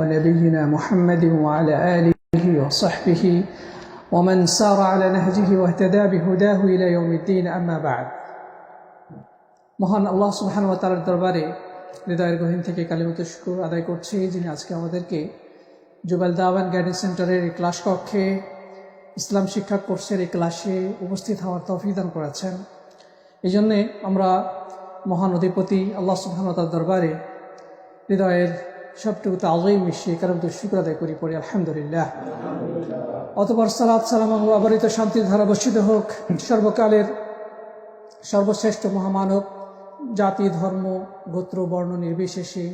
ونبينا محمد وعلى آله وصحبه ومن سار على نهجه واهتدى بهداه إلى يوم الدين أما بعد মহান আল্লাহ সুবহান ওয়া তাআলার দরবারে হৃদয়ের গহীন থেকে কালিমত শুকুর আদায় করছি যিনি আজকে আমাদেরকে জুবাল দাওয়ান গাইডেন্স সেন্টারের এই ক্লাস কক্ষে ইসলাম শিক্ষা কোর্সের এই ক্লাসে উপস্থিত হওয়ার তৌফিক দান করেছেন এই জন্যে আমরা মহান অধিপতি আল্লাহ সুবহানতার দরবারে হৃদয়ের সবটুকু তাজই মিশিয়ে কারণ তো শুক্র আদায় করি, পড়ি, আলহামদুলিল্লাহ। অতপর সালাদ সালাম আবরিত শান্তির ধারা বর্ষিত হোক, সর্বকালের সর্বশ্রেষ্ঠ মহামানব, জাতি, ধর্ম, গোত্র, বর্ণ নির্বিশেষে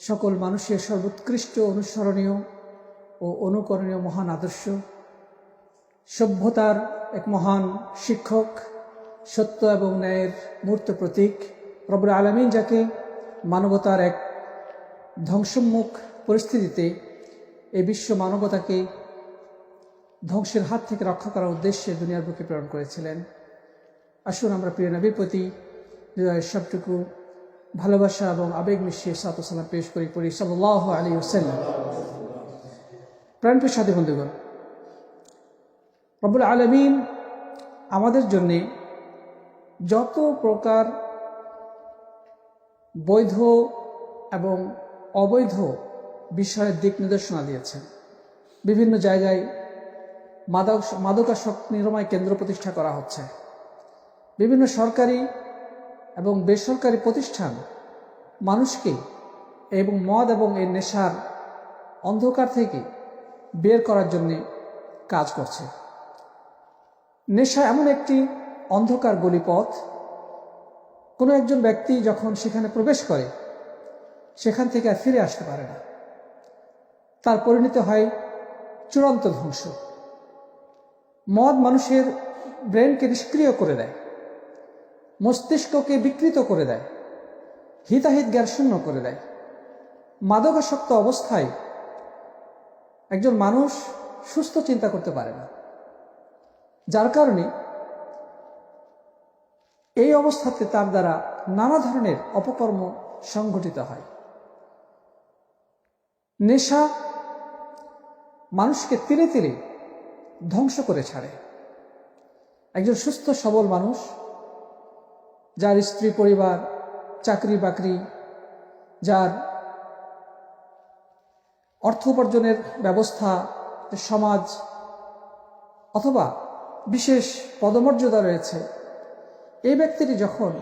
সকল মানুষের সর্বোৎকৃষ্ট অনুসরণীয় ও অনুকরণীয় মহান আদর্শ, সভ্যতার এক মহান শিক্ষক, সত্য এবং ন্যায়ের মূর্ত প্রতীক রবুল আলমিন, যাকে মানবতার এক ধ্বংসমুখ পরিস্থিতিতে এই বিশ্ব মানবতাকে ধ্বংসের হাত থেকে রক্ষা করার উদ্দেশ্যে দুনিয়ার বুকে প্রেরণ করেছিলেন। আসুন আমরা প্রিয় নবীর প্রতি হৃদয়ের সবটুকু ভালোবাসা এবং আবেগ মিশিয়ে সাত সালাম পেশ করি, পড়ি সাল্লাহ আলী ওসাল্লাম প্রাণপ্রিয় সাথী বন্ধুগণ রবুল আলমিন আমাদের জন্যে যত প্রকার বৈধ এবং অবৈধ বিষয়ের দিক নির্দেশনা দিয়েছেন। বিভিন্ন জায়গায় মাদক, মাদকাসক্ত নিরাময় কেন্দ্র প্রতিষ্ঠা করা হচ্ছে। বিভিন্ন সরকারি এবং বেসরকারি প্রতিষ্ঠান মানুষকে এবং মদ এবং এই নেশার অন্ধকার থেকে বের করার জন্য কাজ করছে। নেশা এমন একটি অন্ধকার গলিপথ। কোনো একজন ব্যক্তি যখন সেখানে প্রবেশ করে সেখান থেকে আর ফিরে আসতে পারে না। তার পরিণত হয় চূড়ান্ত ধ্বংস। মদ মানুষের ব্রেনকে নিষ্ক্রিয় করে দেয়, মস্তিষ্ককে বিকৃত করে দেয়, হিতাহিত জ্ঞান শূন্য করে দেয়। মাদকাসক্ত অবস্থায় একজন মানুষ সুস্থ চিন্তা করতে পারে না। যার কারণে এই অবস্থাতে তার দ্বারা নানা ধরনের অপকর্ম সংঘটিত হয়। নেশা মানুষকে তিলে তিলে ধ্বংস করে ছাড়ে। একজন সুস্থ, সবল মানুষ, যার স্ত্রী, পরিবার, চাকরি, বাকরি, যার অর্থ উপার্জনের ব্যবস্থা, সমাজ, অথবা বিশেষ পদমর্যাদা রয়েছে, এই ব্যক্তিটি যখন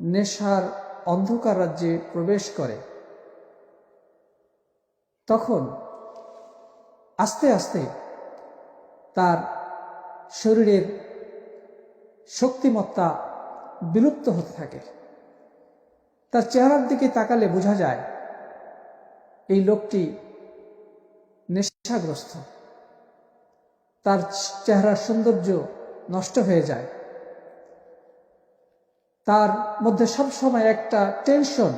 নেশার অন্ধকার রাজ্যে প্রবেশ করে তখন আস্তে আস্তে তার শরীরের শক্তিমত্তা বিলুপ্ত হতে থাকে। তার চেহারার দিকে তাকালে বোঝা যায় এই লোকটি নেশাগ্রস্ত। তার চেহারার সৌন্দর্য নষ্ট হয়ে যায়। তার মধ্যে সবসময় একটা টেনশন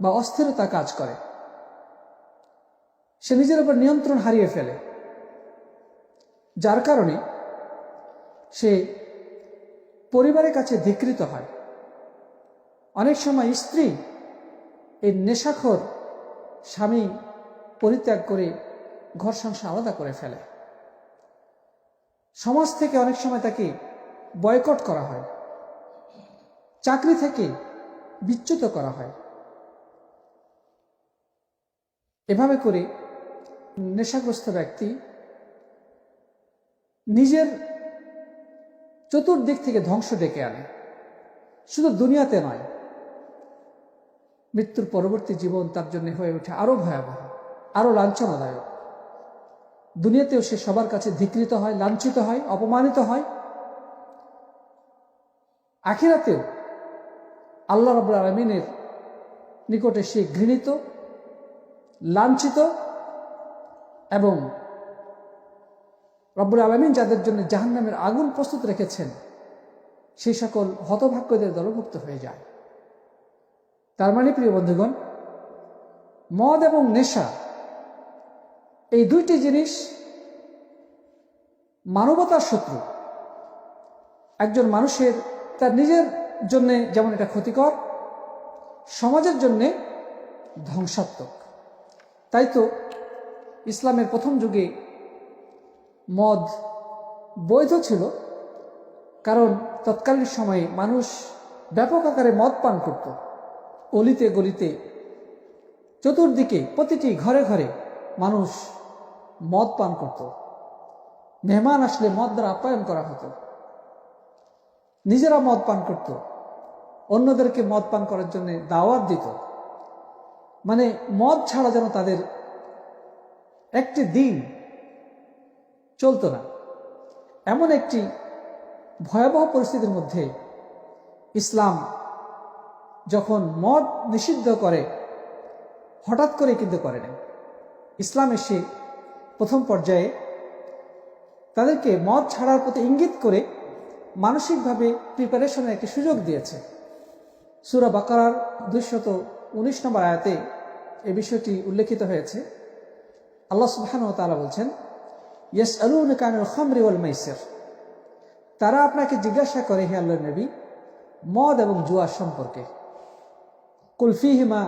বা অস্থিরতা কাজ করে। সে নিজের উপর নিয়ন্ত্রণ হারিয়ে ফেলে। যার কারণে সে পরিবারের কাছে ধিকৃত হয়। অনেক সময় স্ত্রী এই নেশাখোর স্বামী পরিত্যাগ করে ঘর সংসার আলাদা করে ফেলে। সমাজ থেকে অনেক সময় তাকে বয়কট করা হয়। চাকরি থেকে বিচ্যুত করা হয়। এভাবে করে নেশাগ্রস্ত ব্যক্তি নিজের চতুর্দিক থেকে ধ্বংস ডেকে আনে। শুধু দুনিয়াতে নয়, মৃত্যুর পরবর্তী জীবন তার জন্য হয়ে ওঠে আরও ভয়াবহ, আরও লাঞ্ছনাদায়ক। দুনিয়াতেও সে সবার কাছে ধিকৃত হয়, লাঞ্ছিত হয়, অপমানিত হয়। আখিরাতেও আল্লাহ রব আলমিনের নিকটে সে ঘৃণিত, লাঞ্ছিত এবং রব্বুল আলমিন যাদের জন্য জাহান্নামের আগুন প্রস্তুত রেখেছেন, সেই সকল হতভাগ্যদের দলভুক্ত হয়ে যায়। তার মানে প্রিয় বন্ধুগণ, মদ এবং নেশা, এই দুইটি জিনিস মানবতার শত্রু। একজন মানুষের, তার নিজের জন্যে যেমন এটা ক্ষতিকর, সমাজের জন্যে ধ্বংসাত্মক। তাই তো ইসলামের প্রথম যুগে মদ বৈধ ছিল, কারণ তৎকালীন সময়ে মানুষ ব্যাপক আকারে মদ পান করত। অলিতে গলিতে চতুর্দিকে প্রতিটি ঘরে ঘরে মানুষ মদ পান করত। মেহমান আসলে মদ দ্বারা আপ্যায়ন করা হতো। নিজেরা মদ পান করত। অন্যদেরকে মদ পান করার জন্য দাওয়াত দিত। মানে মদ ছাড়া যেন তাদের একটি দিন চলতো না। এমন একটি ভয়াবহ পরিস্থিতির মধ্যে ইসলাম যখন মদ নিষিদ্ধ করে, হঠাৎ করে কিন্তু করে না ইসলাম এসে প্রথম পর্যায়ে তাদেরকে মদ ছাড়ার প্রতি ইঙ্গিত করে মানসিকভাবে প্রিপারেশনের একটি সুযোগ দিয়েছে। সুরা বাকারার দুশত উনিশ নম্বর আয়াতে এ বিষয়টি উল্লেখিত হয়েছে। আল্লাহ সুবহান তালা বলছেন ইয়েস আলুন কানুল খামরি ওয়াল মাইসের। তারা আপনাকে জিজ্ঞাসা করে, হে আল্লাহ নবী, মদ এবং জুয়া সম্পর্কে। কুলফিহিমা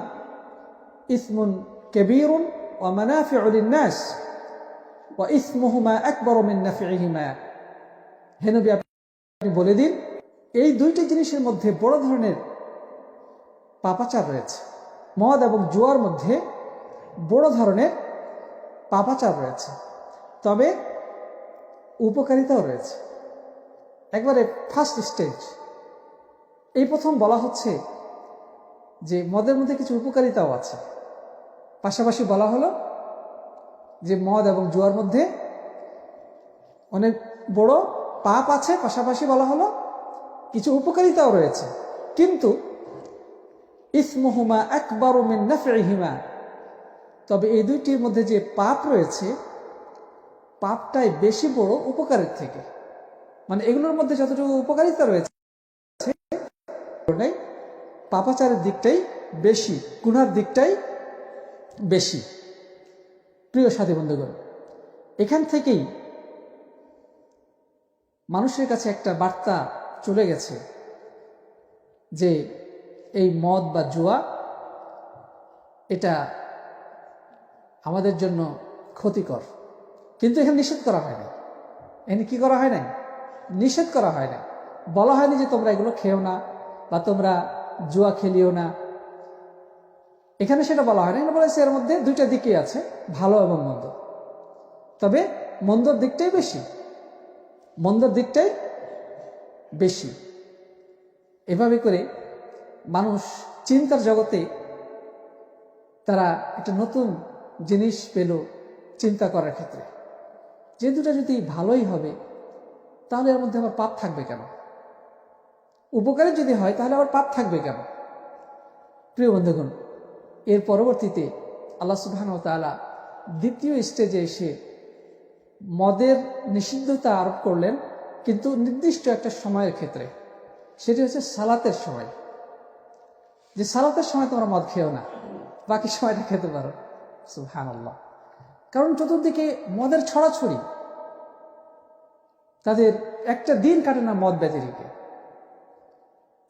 ইসমুন কেবিরুন ও মানাফি নাস ও ইসমুহুমা একবর মিন নাফিহিমা হে নবী, আপনি বলে দিন, এই দুইটি জিনিসের মধ্যে বড় ধরনের পাপাচার রয়েছে। মদ এবং জুয়ার মধ্যে বড় ধরনের পাপাচার রয়েছে। তবে উপকারিতাও রয়েছে। একবারে ফার্স্ট স্টেজ এই প্রথম বলা হচ্ছে যে মদের মধ্যে কিছু উপকারিতাও আছে। পাশাপাশি বলা হলো যে মদ এবং জুয়ার মধ্যে অনেক বড় পাপ আছে। পাশাপাশি বলা হলো কিছু উপকারিতাও রয়েছে। কিন্তু, ইসমুহুমা একবার মিন্নাফিহিমা তবে এই দুইটির মধ্যে যে পাপ রয়েছে, পাপটাই বেশি বড় উপকারের থেকে। মানে এগুলোর মধ্যে যতটুকু উপকারিতা রয়েছে, পাপাচারের দিকটাই বেশি, গুনার দিকটাই বেশি। প্রিয় সাথী বন্ধুগণ, এখান থেকেই মানুষের কাছে একটা বার্তা চলে গেছে যে এই মদ বা জুয়া, এটা আমাদের জন্য ক্ষতিকর। কিন্তু এখানে নিষেধ করা হয় না এখানে কি করা হয় না নিষেধ করা হয় না বলা হয়নি যে তোমরা এগুলো খেও না বা তোমরা জুয়া খেলিও না। এখানে সেটা বলা হয় না এখানে বলেছে এর মধ্যে দুইটা দিকই আছে, ভালো এবং মন্দ। তবে মন্দর দিকটাই বেশি। মন্দর দিকটাই বেশি। এভাবে করে মানুষ চিন্তার জগতে তারা একটা নতুন জিনিস পেল চিন্তা করার ক্ষেত্রে। যে দুটা যদি ভালোই হবে, তাহলে এর মধ্যে আবার পাপ থাকবে কেন? উপকারী যদি হয়, তাহলে আবার পাপ থাকবে কেন? প্রিয় বন্ধুগণ, এর পরবর্তীতে আল্লাহ সুবহান তালা দ্বিতীয় স্টেজে এসে মদের নিষিদ্ধতা আরোপ করলেন, কিন্তু নির্দিষ্ট একটা সময়ের ক্ষেত্রে। সেটি হচ্ছে সালাতের সময়। যে সালাতের সময় তোমরা মদ খেও না, বাকি সময়টা খেতে পারো সুহান আল্লাহ কারণ চতুর্দিকে মদের ছড়াছড়ি। তাদের একটা দিন কাটে না মদ ব্যতিরিকে।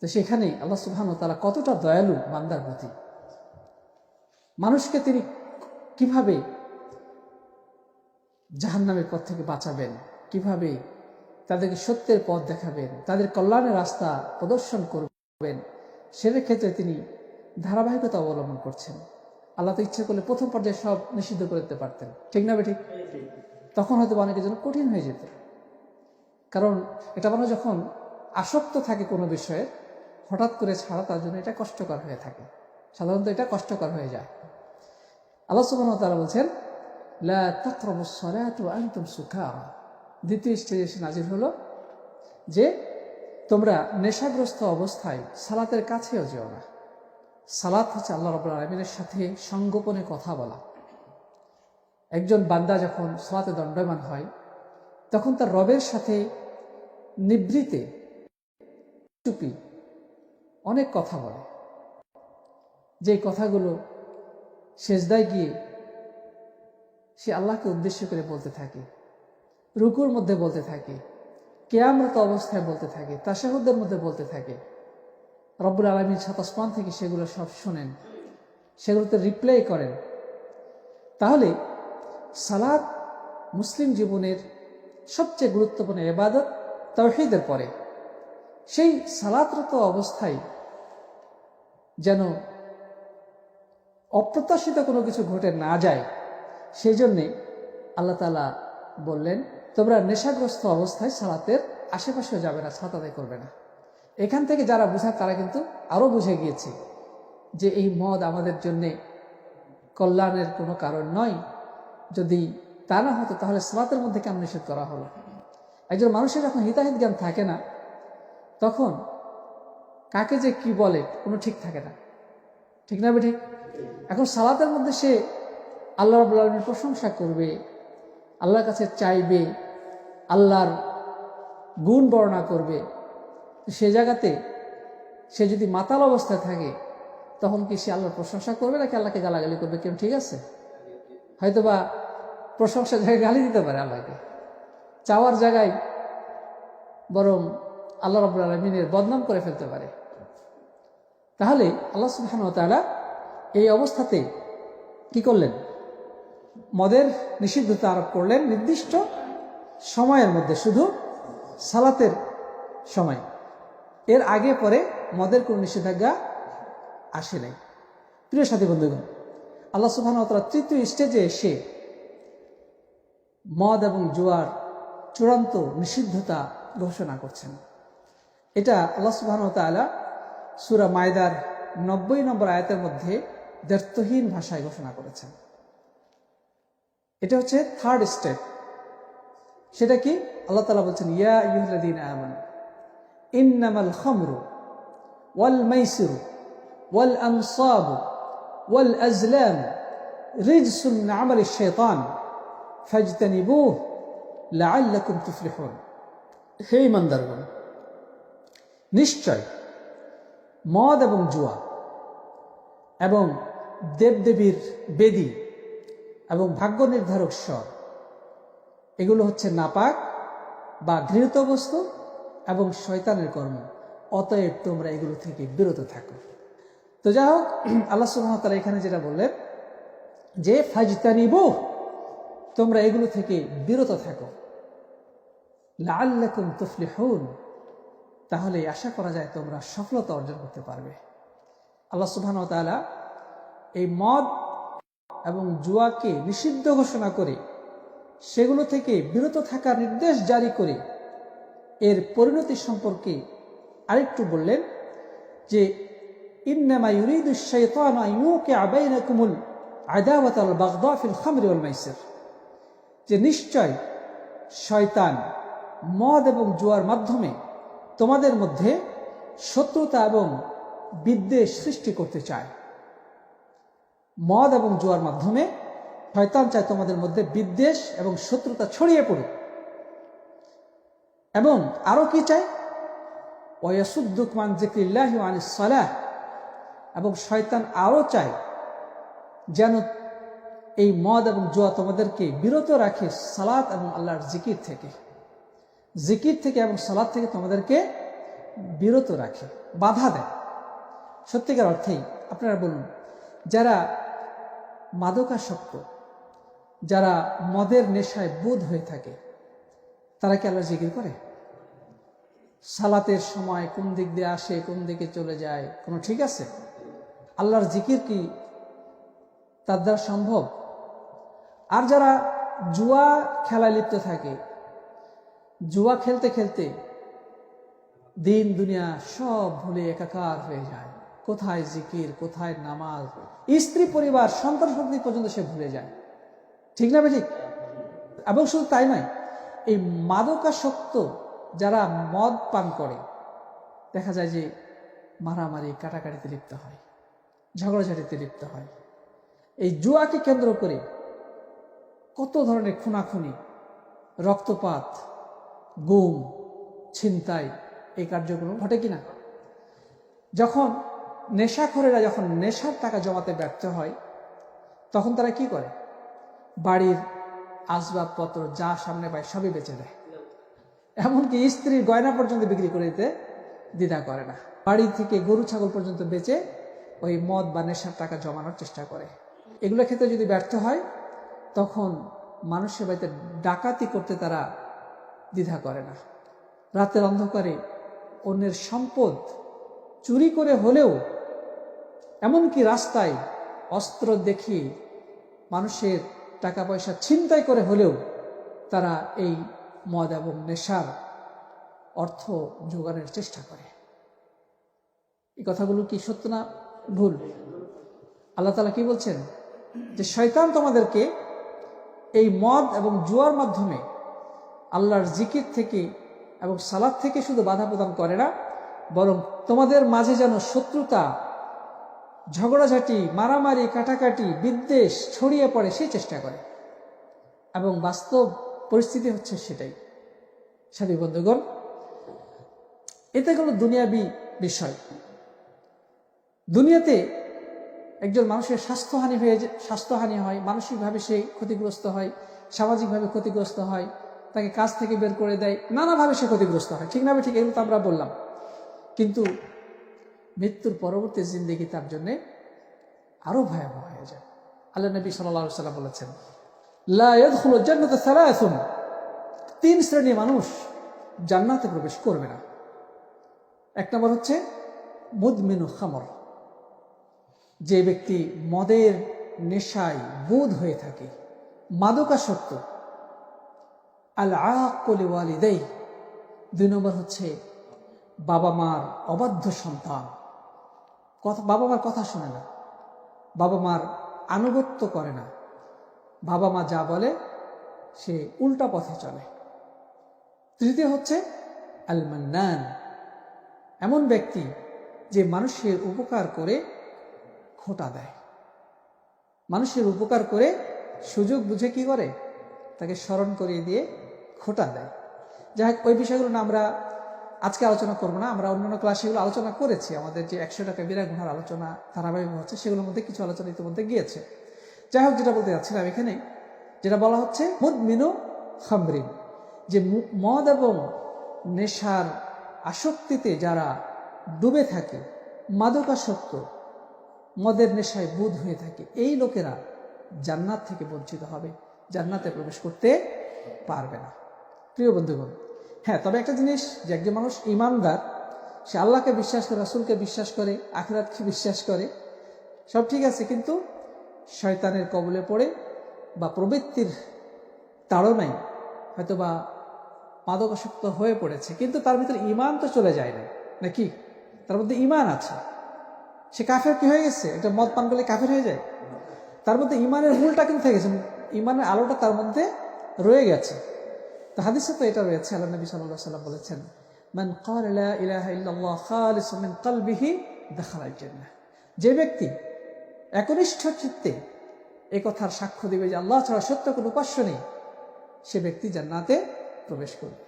তো সেখানে আল্লাহ সুবহান তারা কতটা দয়ালু বান্দার প্রতি। মানুষকে তিনি কীভাবে জাহান্নামের পথ থেকে বাঁচাবেন, কীভাবে তাদেরকে সত্যের পথ দেখাবেন, তাদের কল্যাণের রাস্তা প্রদর্শন করবেন সেটার ক্ষেত্রে তিনি ধারাবাহিকতা অবলম্বন করছেন। আল্লাহ তো ইচ্ছে করলে প্রথম পর্যায়ে সব নিষিদ্ধ করে দিতে পারতেন। ঠিক না বেঠিক? তখন হয়তো অনেকের জন্য কঠিন হয়ে যেত। কারণ এটা মানুষ যখন আসক্ত থাকে কোনো বিষয়ে, হঠাৎ করে ছাড়া তার জন্য এটা কষ্টকর হয়ে থাকে। সাধারণত এটা কষ্টকর হয়ে যায়। আল্লাহ সুবাহ তারা বলছেন দ্বিতীয় স্টেজে এসে নাজির হলো যে, তোমরা নেশাগ্রস্ত অবস্থায় সালাতের কাছেও যেও না। সালাত হচ্ছে আল্লাহ রব আলমিনের সাথে সঙ্গোপনে কথা বলা। একজন বান্দা যখন সালাতে দণ্ডমান হয়, তখন তার রবের সাথে নিবৃতে টুপি অনেক কথা বলে। যে কথাগুলো শেষদায় গিয়ে সে আল্লাহকে উদ্দেশ্য করে বলতে থাকে, রুকুর মধ্যে বলতে থাকে কেয়ামরত অবস্থায় বলতে থাকে তাসাহুদের মধ্যে বলতে থাকে রব্বুল আলমীর ছাতাসমান থেকে সেগুলো সব শোনেন। সেগুলোতে রিপ্লাই করেন। তাহলে সালাদ মুসলিম জীবনের সবচেয়ে গুরুত্বপূর্ণ এবাদত তৌহিদের পরে। সেই সালাতরত অবস্থায় যেন অপ্রত্যাশিত কোনো কিছু ঘটে না যায়, সেই জন্যে আল্লাহ তালা বললেন, তোমরা নেশাগ্রস্ত অবস্থায় সালাতের আশেপাশেও যাবে না সালাত করবে না। এখান থেকে যারা বোঝায় তারা কিন্তু আরও বুঝে গিয়েছে যে এই মদ আমাদের জন্যে কল্যাণের কোনো কারণ নয়। যদি তা না হতো তাহলে সালাতের মধ্যে কেন নিষেধ করা হলো? একজন মানুষের যখন হিতাহিত জ্ঞান থাকে না, তখন কাকে যে কি বলে কোনো ঠিক থাকে না। ঠিক না ঠিক এখন সালাতের মধ্যে সে আল্লাহ রাবুল আলমীর প্রশংসা করবে, আল্লাহর কাছে চাইবে, আল্লাহর গুণ বর্ণনা করবে। সে জায়গাতে সে যদি মাতাল অবস্থায় থাকে, তখন কি সে আল্লাহর প্রশংসা করবে নাকি আল্লাহকে গালাগালি করবে? কেউ ঠিক আছে? হয়তোবা প্রশংসা জায়গায় গালি দিতে পারে আল্লাহকে। চাওয়ার জায়গায় বরং আল্লাহ রব আলমিনের বদনাম করে ফেলতে পারে। তাহলে আল্লাহ সুবহান তাআলা এই অবস্থাতে কি করলেন? মদের নিষিদ্ধতা আরোপ করলেন নির্দিষ্ট সময়ের মধ্যে, শুধু সালাতের সময়। এর আগে পরে মদের কোনো নিষেধাজ্ঞা আসে নাই। প্রিয় সাথী বন্ধুগণ, আল্লাহ সুবহান তাআলা তৃতীয় স্টেজে এসে মদ এবং জোয়ার চূড়ান্ত নিষিদ্ধতা ঘোষণা করছেন। এটা আল্লাহ সুবহান তাআলা সুরা মায়দার নব্বই নম্বর আয়াতের মধ্যে দ্ব্যর্থহীন ভাষায় ঘোষণা করেছেন। এটা হচ্ছে থার্ড স্টেপ সেটা কি? আল্লাহ তালা বলছেন, ইয়া ইউহদিন আমান ইন্নামাল খমরু ওয়াল মাইসিরু ওয়াল আনসাবু ওয়াল আজলাম রিজসুন আমাল শেতান ফাজতানিবুহ হে ইমানদারগণ, নিশ্চয় মদ এবং জুয়া এবং দেবদেবীর বেদী এবং ভাগ্য নির্ধারক স্বর, এগুলো হচ্ছে নাপাক বা ঘৃণিত বস্তু এবং শয়তানের কর্ম। অতএব তোমরা এগুলো থেকে বিরত থাকো। তো যাই হোক, আল্লাহ সুহামতালা এখানে যেটা বললেন, যে ফাজতানিব, তোমরা এগুলো থেকে বিরত থাকো। লাল্লাকুম তুফলিহুন, তাহলে আশা করা যায় তোমরা সফলতা অর্জন করতে পারবে। আল্লাহ সুবহান তাআলা এই মদ এবং জুয়াকে নিষিদ্ধ ঘোষণা করে, সেগুলো থেকে বিরত থাকার নির্দেশ জারি করে পরিণতি সম্পর্কে আরেকটু বললেন যে বাগদা যে, নিশ্চয় শয়তান মদ এবং জুয়ার মাধ্যমে তোমাদের মধ্যে শত্রুতা এবং বিদ্বেষ সৃষ্টি করতে চায়। মদ এবং জুয়ার মাধ্যমে শয়তান চায় তোমাদের মধ্যে বিদ্বেষ এবং শত্রুতা ছড়িয়ে পড়ুক। এবং আরও কি চায় ওয়াসুদ্দুকমান জিক্রিল্লাহ সালাহ। এবং শয়তান আরও চায় যেন এই মদ এবং জুয়া তোমাদেরকে বিরত রাখে সালাত এবং আল্লাহর জিকির থেকে। জিকির থেকে এবং সালাদ থেকে তোমাদেরকে বিরত রাখে, বাধা দেয়। সত্যিকার অর্থেই আপনারা বলুন, যারা মাদকাসক্ত, যারা মদের নেশায় বোধ হয়ে থাকে, তারা কি আল্লাহ জিকির করে? সালাতের সময় কোন দিক দিয়ে আসে, কোন দিকে চলে যায়, কোনো ঠিক আছে? আল্লাহর জিকির কি তার দ্বারা সম্ভব? আর যারা জুয়া খেলায় লিপ্ত থাকে, জুয়া খেলতে খেলতে দিন, দুনিয়া সব ভুলে একাকার হয়ে যায়। কোথায় জিকির, কোথায় নামাজ? স্ত্রী, পরিবার, সন্তান, সন্ততি পর্যন্ত সে ভুলে যায়। ঠিক না ঠিক এবং শুধু তাই নয়, এই মাদকাসক্ত যারা মদ পান করে, দেখা যায় যে মারামারি, কাটাকাটিতে লিপ্ত হয়, ঝগড়াঝাটিতে লিপ্ত হয়। এই জুয়াকে কেন্দ্র করে কত ধরনের খুনাখুনি, রক্তপাত, গুম, ছিনতাই, এই কার্যক্রম ঘটে কিনা? যখন নেশাখোরেরা যখন নেশার টাকা জমাতে ব্যর্থ হয়, তখন তারা কি করে? বাড়ির আসবাবপত্র যা সামনে পায় সবই বেঁচে দেয়। এমনকি স্ত্রীর গয়না পর্যন্ত বিক্রি করে দিতে দ্বিধা করে না। বাড়ি থেকে গরু, ছাগল পর্যন্ত বেচে ওই মদ বা নেশার টাকা জমানোর চেষ্টা করে। এগুলো ক্ষেত্রে যদি ব্যর্থ হয়, তখন মানুষের বাড়িতে ডাকাতি করতে তারা দ্বিধা করে না। রাতের অন্ধকারে অন্যের সম্পদ চুরি করে হলেও এমনকি রাস্তায় অস্ত্র দেখিয়ে মানুষের টাকা পয়সা ছিনতাই করে হলেও তারা এই মদ এবং নেশার অর্থ যোগানের চেষ্টা করে। এই কথাগুলো কি সত্য না ভুল? আল্লাহ তালা কি বলছেন? যে শয়তান তোমাদেরকে এই মদ এবং জুয়ার মাধ্যমে আল্লাহর জিকির থেকে এবং সালাদ থেকে শুধু বাধা প্রদান করে না, বরং তোমাদের মাঝে যেন শত্রুতা, ঝগড়াঝাটি, মারামারি, কাটাকাটি, বিদ্বেষ ছড়িয়ে পড়ে সেই চেষ্টা করে। এবং বাস্তব পরিস্থিতি হচ্ছে সেটাই। সাথী বন্ধুগণ এতে কোনো দুনিয়াবি বিষয়। দুনিয়াতে একজন মানুষের স্বাস্থ্যহানি হয়ে স্বাস্থ্যহানি হয়, মানসিকভাবে সে ক্ষতিগ্রস্ত হয়, সামাজিকভাবে ক্ষতিগ্রস্ত হয়, তাকে কাজ থেকে বের করে দেয়, নানাভাবে সে ক্ষতিগ্রস্ত হয়। ঠিক না ঠিক এগুলো তো আমরা বললাম। কিন্তু মৃত্যুর পরবর্তী জিন্দেগি তার জন্যে আরও ভয়াবহ হয়ে যায়। আল্লাহ নবী সাল্লাহ সাল্লাম বলেছেন তিন শ্রেণির মানুষ জান্নাতে প্রবেশ করবে না। এক নম্বর হচ্ছে মুদমিনু খামর। যে ব্যক্তি মদের নেশায় বোধ হয়ে থাকে, মাদকাসক্ত আল আকলি ওয়ালিদাই দুই নম্বর হচ্ছে বাবা মার অবাধ্য সন্তান। কথা, বাবা মার কথা শোনে না। বাবা মার আনুগত্য করে না। বাবা মা যা বলে, সে উল্টা পথে চলে। তৃতীয় হচ্ছে আল এমন ব্যক্তি যে মানুষের উপকার করে খোটা দেয়। মানুষের উপকার করে সুযোগ বুঝে কি করে? তাকে স্মরণ করিয়ে দিয়ে খোটা দেয়। যাই হোক, ওই বিষয়গুলো না আমরা আজকে আলোচনা করব না। আমরা অন্যান্য ক্লাসে এগুলো আলোচনা করেছি। আমাদের যে একশো টাকা বিরা গুণার আলোচনা ধারাবাহিক হচ্ছে, সেগুলোর মধ্যে কিছু আলোচনা ইতিমধ্যে গিয়েছে। যাই হোক, যেটা বলতে যাচ্ছিলাম এখানে, যেটা বলা হচ্ছে মুদমিনু খামরিন, যে মদ এবং নেশার আসক্তিতে যারা ডুবে থাকে, মাদকাসক্ত, মদের নেশায় বুধ হয়ে থাকে, এই লোকেরা জান্নাত থেকে বঞ্চিত হবে, জান্নাতে প্রবেশ করতে পারবে না। প্রিয় বন্ধুগণ হ্যাঁ তবে একটা জিনিস, যে একজন মানুষ ইমানদার, সে আল্লাহকে বিশ্বাস করে, রাসুলকে বিশ্বাস করে, আখরাতকে বিশ্বাস করে, সব ঠিক আছে, কিন্তু শয়তানের কবলে পড়ে বা প্রবৃত্তির তাড়নায় হয়তো বা মাদকাসক্ত হয়ে পড়েছে, কিন্তু তার ভিতরে ইমান তো চলে যায় না। নাকি? তার মধ্যে ইমান আছে। সে কাফের কি হয়ে গেছে? একটা মদ পান করলে কাফের হয়ে যায়? তার মধ্যে ইমানের হুলটা কিন্তু থেকে গেছে ইমানের আলোটা তার মধ্যে রয়ে গেছে। তো হাদিসে তো এটা রয়েছে, আল্লাহ নবী সাল্লাহ সাল্লাম বলেছেন যে ব্যক্তি একনিষ্ঠ চিত্তে কথার সাক্ষ্য দিবে যে আল্লাহ ছাড়া সত্য কোনো উপাস্য নেই। সে ব্যক্তি জান্নাতে প্রবেশ করবে।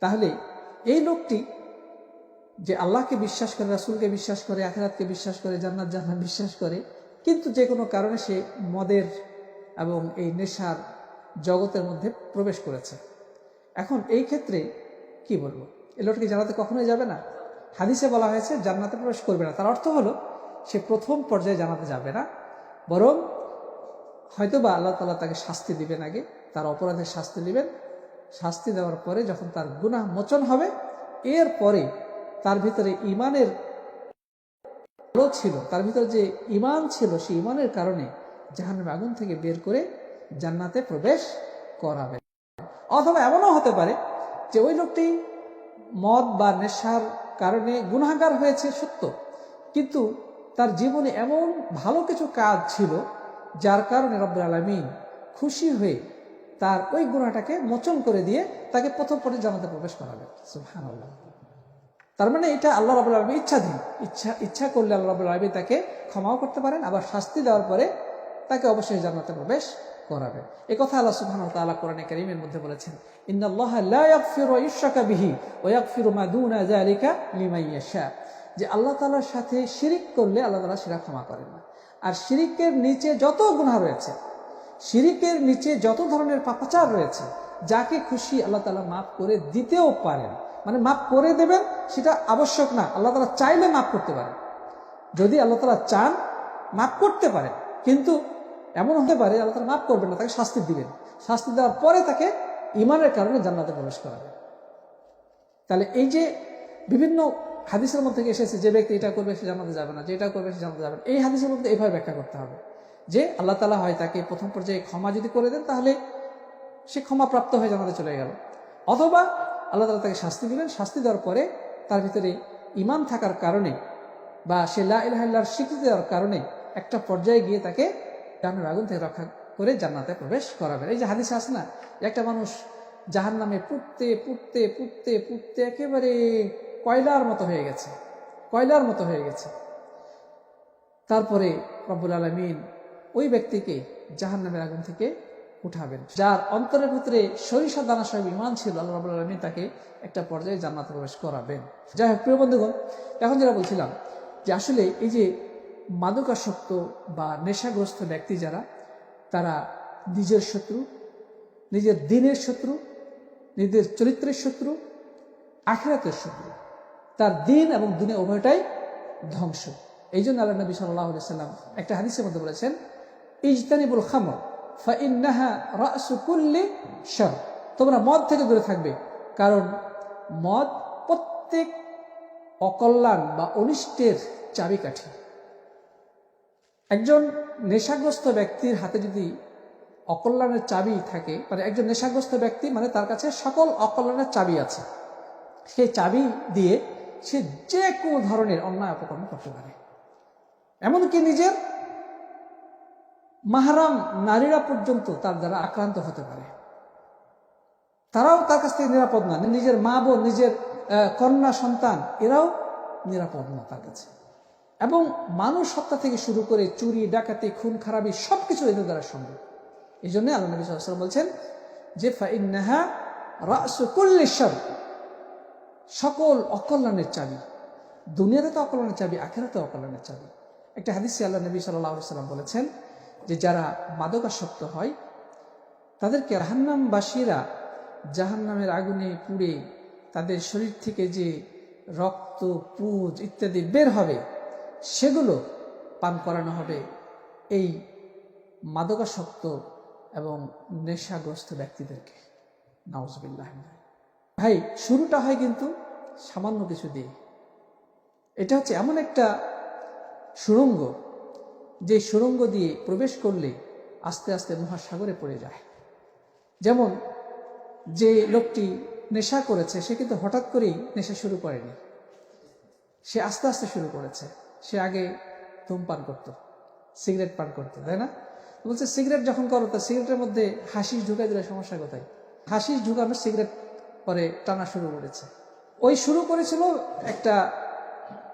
তাহলে এই লোকটি যে আল্লাহকে বিশ্বাস করে, রাসুলকে বিশ্বাস করে, আখেরাতকে বিশ্বাস করে, জান্নাত জান্নাত বিশ্বাস করে, কিন্তু যে কোনো কারণে সে মদের এবং এই নেশার জগতের মধ্যে প্রবেশ করেছে। এখন এই ক্ষেত্রে কি বলব? এ লোকটি জানাতে কখনোই যাবে না। হাদিসে বলা হয়েছে, জান্নাতে প্রবেশ করবে না। তার অর্থ হলো সে প্রথম পর্যায়ে জানাতে যাবে না, বরং হয়তো বা আল্লাহ তালা তাকে শাস্তি দিবেন আগে, তার অপরাধের শাস্তি দিবেন শাস্তি দেওয়ার পরে যখন তার গুনাহ মোচন হবে এর পরে তার ভিতরে ইমানের আলো ছিল, তার ভিতরে যে ইমান ছিল, সেই ইমানের কারণে জাহান্নামে আগুন থেকে বের করে জান্নাতে প্রবেশ করাবে। অথবা এমনও হতে পারে যে ওই লোকটি মদ বা নেশার কারণে গুনাহগার হয়েছে সত্য, কিন্তু তার জীবনে এমন ভালো কিছু কাজ ছিল যার কারণে রব্বুল আলমিন খুশি হয়ে তার ওই গুণাটাকে মোচন করে দিয়ে তাকে প্রথম পরে জানাতে প্রবেশ করাবে সুবহানাল্লাহ। তার মানে এটা আল্লাহ রাবুল আলমী ইচ্ছাধীন ইচ্ছা ইচ্ছা করলে আল্লাহ রাবুল আলমী তাকে ক্ষমাও করতে পারেন, আবার শাস্তি দেওয়ার পরে তাকে অবশ্যই জান্নাতে প্রবেশ করাবে এ কথা আল্লাহ ওয়া তাআলা কোরআনে কারীমের মধ্যে বলেছেন, ইন্নাল্লাহা লা ইয়াগফিরু বিহি ওয়া ইয়াগফিরু মা দুনা যালিকা লিমান যে আল্লাহ তাআলার সাথে শিরিক করলে আল্লাহ তাআলা সেটা ক্ষমা করেন না। আর শিরিকের নিচে যত গুনাহ রয়েছে, শিরিকের নিচে যত ধরনের পাপাচার রয়েছে, যাকে খুশি আল্লাহ তালা মাফ করে দিতেও পারেন। মানে মাফ করে দেবেন, সেটা আবশ্যক না, আল্লাহ তালা চাইলে মাফ করতে পারেন। যদি আল্লাহ তালা চান, মাফ করতে পারেন কিন্তু এমন হতে পারে আল্লাহ তারা মাফ করবেন না, তাকে শাস্তি দিবেন। শাস্তি দেওয়ার পরে তাকে ইমানের কারণে জান্নাতে প্রবেশ করাবে তাহলে এই যে বিভিন্ন হাদিসের মধ্যে এসেছে, যে ব্যক্তি এটা করবে সে জানাতে যাবে না, যে এটা করবে সে জানাতে যাবে না। এই হাদিসের মধ্যে এইভাবে ব্যাখ্যা করতে হবে যে আল্লাহ তালা হয় তাকে প্রথম পর্যায়ে ক্ষমা যদি করে দেন, তাহলে সে ক্ষমা প্রাপ্ত হয়ে জানাতে চলে গেল। অথবা আল্লাহ তালা তাকে শাস্তি দিলেন, শাস্তি দেওয়ার পরে তার ভিতরে ইমান থাকার কারণে বা সে লাহার স্বীকৃতি দেওয়ার কারণে একটা পর্যায়ে গিয়ে তাকে জাহান্নামের আগুন থেকে রক্ষা করে জান্নাতে প্রবেশ করাবেন। এই যে হাদিস আছে না একটা মানুষ জাহান নামে পুড়তে পুড়তে পুড়তে পুড়তে একেবারে কয়লার মতো হয়ে গেছে, কয়লার মতো হয়ে গেছে। তারপরে রব্বুল আলমিন ওই ব্যক্তিকে জাহান নামের আগুন থেকে উঠাবেন, যার অন্তরের ভিতরে সরিষা দানা সব ইমান ছিল, আল্লাহ রবুল আলমিন তাকে একটা পর্যায়ে জান্নাত প্রবেশ করাবেন। যাই হোক, প্রিয় বন্ধুগণ, এখন যেটা বলছিলাম যে আসলে এই যে মাদকাসক্ত বা নেশাগ্রস্ত ব্যক্তি যারা, তারা নিজের শত্রু, নিজের দিনের শত্রু, নিজের চরিত্রের শত্রু, আখেরাতের শত্রু। তার দিন এবং দিনে উভয়টাই ধ্বংস। এই জন্য আল্লাহ নবী সাল্লাহ সাল্লাম একটা হাদিসের মধ্যে বলেছেন, ইজতানিবুল খামর, ফাইন্নাহা তোমরা মদ থেকে দূরে থাকবে, কারণ মদ প্রত্যেক অকল্যাণ বা অনিষ্টের চাবিকাঠি। একজন নেশাগ্রস্ত ব্যক্তির হাতে যদি অকল্যাণের চাবি থাকে মানে একজন নেশাগ্রস্ত ব্যক্তি মানে তার কাছে সকল অকল্যাণের চাবি আছে। সেই চাবি দিয়ে সে যে কোনো ধরনের অন্যায় অপকর্ম করতে পারে। এমনকি নিজের মাহারাম নারীরা পর্যন্ত তার দ্বারা আক্রান্ত হতে পারে। তারাও তার কাছ থেকে নিরাপদ না। নিজের মা বোন, নিজের কন্যা, সন্তান, এরাও নিরাপদ না তার কাছে। এবং মানুষ হত্যা থেকে শুরু করে চুরি, ডাকাতি, খুন, খারাপি সবকিছু এদের দ্বারা সম্ভব। এই জন্য আল্লাহ নবী সাল্লাম বলছেন যে ফাইন্নাহা রাসুকুল্লেশ্বর সকল অকল্যাণের চাবি। দুনিয়াতে তো অকল্যাণের চাবি আখেরাতে অকল্যাণের চাবি। একটা হাদিসে আল্লাহ নবী সাল্লাম বলেছেন যে, যারা মাদকাসক্ত হয়, তাদেরকে জাহান্নামবাসীরা জাহান্নামের আগুনে পুড়ে তাদের শরীর থেকে যে রক্ত, পুজ ইত্যাদি বের হবে, সেগুলো পান করানো হবে এই মাদকাসক্ত এবং নেশাগ্রস্ত ব্যক্তিদেরকে। নওয়াজবিল্লাহ ভাই, শুরুটা হয় কিন্তু সামান্য কিছু দিয়ে। এটা হচ্ছে এমন একটা সুরঙ্গ যে সুরঙ্গ দিয়ে প্রবেশ করলে আস্তে আস্তে মহাসাগরে পড়ে যায়। যেমন, যে লোকটি নেশা করেছে, সে কিন্তু হঠাৎ করেই নেশা শুরু করেনি। সে আস্তে আস্তে শুরু করেছে। সে আগে ধূমপান করত, সিগারেট পান করতো, তাই না? বলছে, সিগারেট যখন করো, তা সিগারেটের মধ্যে হাসিস ঢুকাই দিলে সমস্যা কোথায়? হাসিস ঢুকানো সিগারেট পরে টানা শুরু করেছে। ওই শুরু করেছিল একটা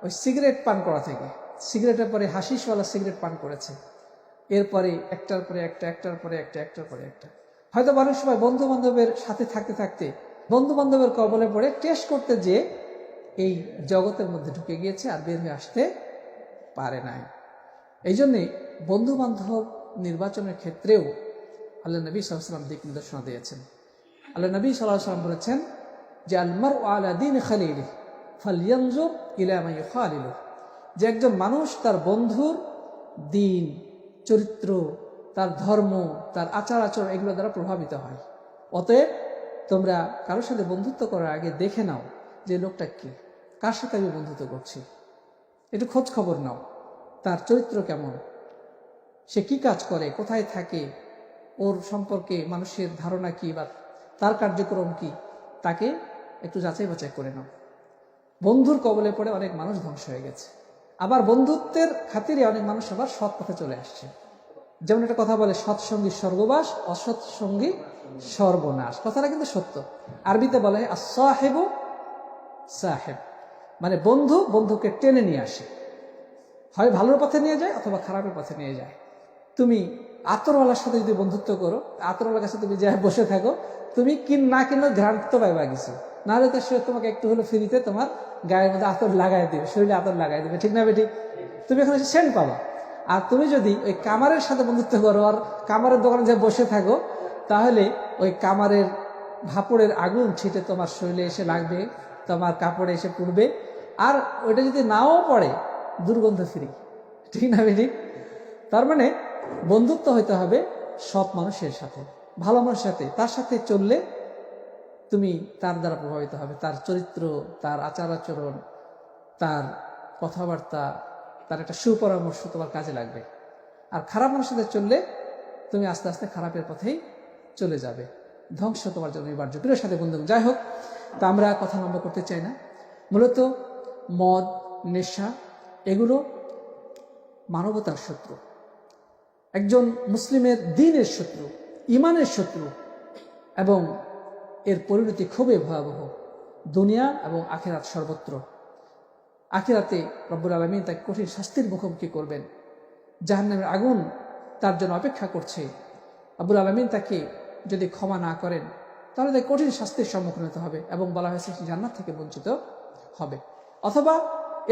ওই সিগারেট পান করা থেকে। সিগারেটের পরে হাসিসওয়ালা সিগারেট পান করেছে। এরপরে একটার পরে একটা, একটার পরে একটা, একটার পরে একটা। হয়তো অনেক সময় বন্ধু বান্ধবের সাথে থাকতে থাকতে বন্ধু বান্ধবের কবলে পড়ে টেস্ট করতে যে এই জগতের মধ্যে ঢুকে গিয়েছে আর বের হয়ে আসতে পারে নাই। এই জন্যে বন্ধু বান্ধব নির্বাচনের ক্ষেত্রেও আল্লাহ নবী সাল্লাম দিক নির্দেশনা দিয়েছেন। আল্লাহ নবী সাল্লাহ সাল্লাম বলেছেন যে আলমার আলাদিন খালিল ফালিয়ানজুর ইলামাই খালিল যে, একজন মানুষ তার বন্ধুর দিন, চরিত্র, তার ধর্ম, তার আচার আচরণ এগুলো দ্বারা প্রভাবিত হয়। অতএব, তোমরা কারোর সাথে বন্ধুত্ব করার আগে দেখে নাও যে, লোকটা কি, কার সাথে আমি বন্ধুত্ব করছি। একটু খোঁজ খবর নাও, তার চরিত্র কেমন? সে কি কাজ করে? কোথায় থাকে? ওর সম্পর্কে মানুষের ধারণা কি বা তার কার্যক্রম কি? তাকে একটু যাচাই বাছাই করে নাও। বন্ধুর কবলে পড়ে অনেক মানুষ ধ্বংস হয়ে গেছে। আবার বন্ধুত্বের খাতিরে অনেক মানুষ আবার সৎ পথে চলে আসছে। যেমন একটা কথা বলে সৎসঙ্গী স্বর্গবাস অসৎসঙ্গী সর্বনাশ। কথাটা কিন্তু সত্য। আরবিতে বলে সাহেব সাহেব। মানে বন্ধু বন্ধুকে টেনে নিয়ে আসে। হয় ভালোর পথে নিয়ে যায় অথবা খারাপের পথে নিয়ে যায়। তুমি আতরওয়ালার সাথে যদি বন্ধুত্ব করো, আতরওয়ালার কাছে তুমি যাই বসে থাকো, তুমি কিন না কিনো ঘ্রান্ত তো পাইবা কিছু। নাহলে তো সে তোমাকে একটু হলো ফ্রিতে তোমার গায়ের মধ্যে আতর লাগাই দেবে, শরীরে আতর লাগাই দেবে, ঠিক না বেটি তুমি এখানে সেন্ট পাবা। আর তুমি যদি ওই কামারের সাথে বন্ধুত্ব করো আর কামারের দোকানে যে বসে থাকো, তাহলে ওই কামারের ভাপড়ের আগুন ছিটে তোমার শরীরে এসে লাগবে, তোমার কাপড়ে এসে পুড়বে। আর ওইটা যদি নাও পড়ে, দুর্গন্ধ ফ্রি। ঠিক না বেটি তার মানে বন্ধুত্ব হইতে হবে সৎ মানুষের সাথে, ভালো মানুষের সাথে। তার সাথে চললে তুমি তার দ্বারা প্রভাবিত হবে। তার চরিত্র, তার আচার আচরণ, তার কথাবার্তা, তার একটা সুপরামর্শ তোমার কাজে লাগবে। আর খারাপ মানুষের সাথে চললে তুমি আস্তে আস্তে খারাপের পথেই চলে যাবে। ধ্বংস তোমার জন্য এবার প্রিয় সাথে বন্ধু, যাই হোক, তা আমরা কথা লম্বা করতে চাই না। মূলত মদ, নেশা, এগুলো মানবতার শত্রু। একজন মুসলিমের দিনের শত্রু, ইমানের শত্রু, এবং এর পরিণতি খুবই ভয়াবহ, দুনিয়া এবং আখেরাত সর্বত্র। আখেরাতে রব্বুল আলমী তাকে কঠিন শাস্তির মুখোমুখি করবেন। জাহান্নামের আগুন তার জন্য অপেক্ষা করছে। আব্বুল আলমিন তাকে যদি ক্ষমা না করেন, তাহলে তাকে কঠিন শাস্তির সম্মুখীন হতে হবে এবং বলা হয়েছে সে জান্নাত থেকে বঞ্চিত হবে। অথবা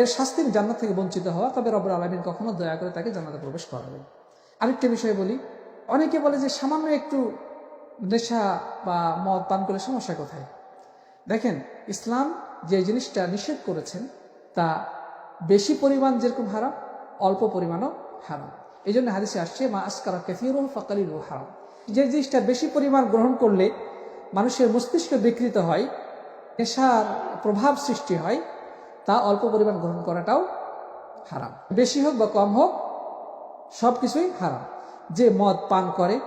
এর শাস্তির জান্নাত থেকে বঞ্চিত হওয়া, তবে রব্বুল আলমিন কখনো দয়া করে তাকে জান্নাতে প্রবেশ করাবেন। আরেকটা বিষয় বলি। অনেকে বলে যে সামান্য একটু নেশা বা মদ পান করলে সমস্যা কোথায়? দেখেন, ইসলাম যে জিনিসটা নিষেধ করেছেন, তা বেশি পরিমাণ যেরকম হারাম, অল্প পরিমাণও হারাম। এই জন্য হাদিসে আসছে, মা আসকারা কেফিরু ফাকালিরু হারাম। যে জিনিসটা বেশি পরিমাণ গ্রহণ করলে মানুষের মস্তিষ্ক বিকৃত হয়, নেশার প্রভাব সৃষ্টি হয়, তা অল্প পরিমাণ গ্রহণ করাটাও হারাম। বেশি হোক বা কম হোক সব কিছুই হারাম। যে মদ পান করে,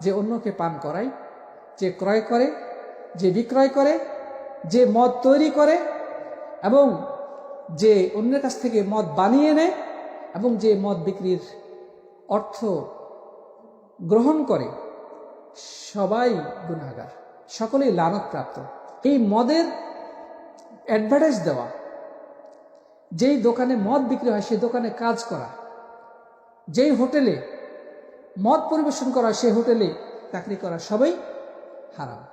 যে অন্যকে পান করায়, যে ক্রয় করে, যে বিক্রয় করে, যে মদ তৈরি করে, এবং যে অন্যের কাছ থেকে মদ বানিয়ে নেয়, এবং যে মদ বিক্রির অর্থ গ্রহণ করে, সবাই গুণাগার সকলেই লানতপ্রাপ্ত। এই মদের অ্যাডভার্টাইজ দেওয়া, যেই দোকানে মদ বিক্রি হয় সেই দোকানে কাজ করা যেই হোটেলে মদ পরিবেশন করা সেই হোটেলে চাকরি করা সবাই হারাম।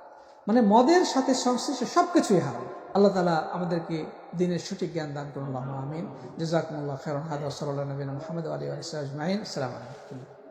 মানে মদের সাথে সংশ্লিষ্ট সব কিছুই হারাম। আল্লাহ তালা আমাদেরকে দিনের সঠিক জ্ঞান দান করুন আমিন। জজাকুল্লাহ খেরন হাদ সাল্লাহ নবীন মোহাম্মদ আলী আসসালাম আলাইকুম।